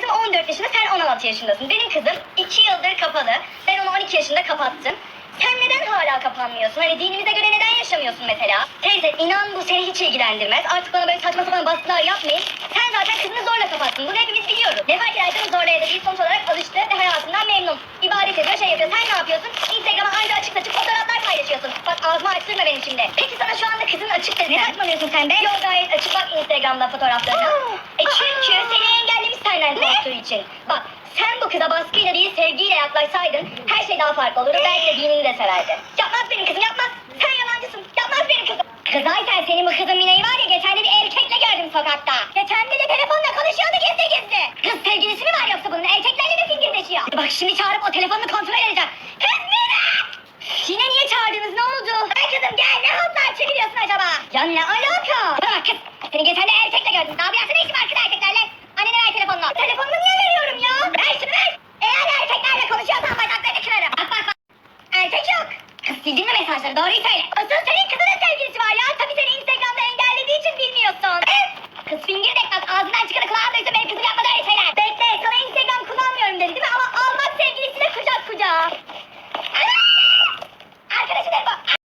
kızım 14 yaşında, sen 16 yaşındasın. Benim kızım 2 yıldır kapalı. Ben onu 12 yaşında kapattım. Sen neden hala kapanmıyorsun? Hani dinimize göre neden yaşamıyorsun mesela? Teyze inan bu seni hiç ilgilendirmez. Artık bana böyle saçma sapan baskılar yapmayın. Sen zaten kızını zorla kapattın. Bunu hepimiz biliyoruz. Ne fark eder canım zorla ya da değil sonuç olarak alıştı ve hayatından memnun. İbadet ediyor, şey yapıyor. Sen ne yapıyorsun? Instagram'a anca açık saçık fotoğraflar paylaşıyorsun. Bak ağzımı açtırma benim şimdi. Peki sana şu anda kızın açık dedi. Ne saçmalıyorsun sen be? Yok gayet açık bak Instagram'da fotoğraflarına. e için. Bak sen bu kıza baskıyla değil sevgiyle yaklaşsaydın her şey daha farklı olurdu. Belki de dinini de severdi. Yapmaz benim kızım yapmaz. Sen yalancısın. Yapmaz benim kızım. Kız Ayten senin bu kızın Mine'yi var ya geçen de bir erkekle gördüm sokakta. Geçen de de telefonla konuşuyordu gizli gizli. Kız sevgilisi mi var yoksa bunun? Erkeklerle mi fingirdeşiyor? Bak şimdi çağırıp o telefonunu kontrol edeceğim. Kız Mine! Yine niye çağırdınız ne oldu? Ay kızım gel ne haltlar çeviriyorsun acaba? Ya ne alaka? Bak kız. Seni geçen de erkekle gördüm. Daha bir ne var kız erkeklerle? Annene ver telefonunu. Telefonumu niye veriyorum ya? Ver şunu ver. Eğer erkeklerle konuşuyorsan bacaklarını kırarım. Bak bak bak. Erkek yok. Kız sildin mi mesajları? Doğruyu söyle. Asıl sen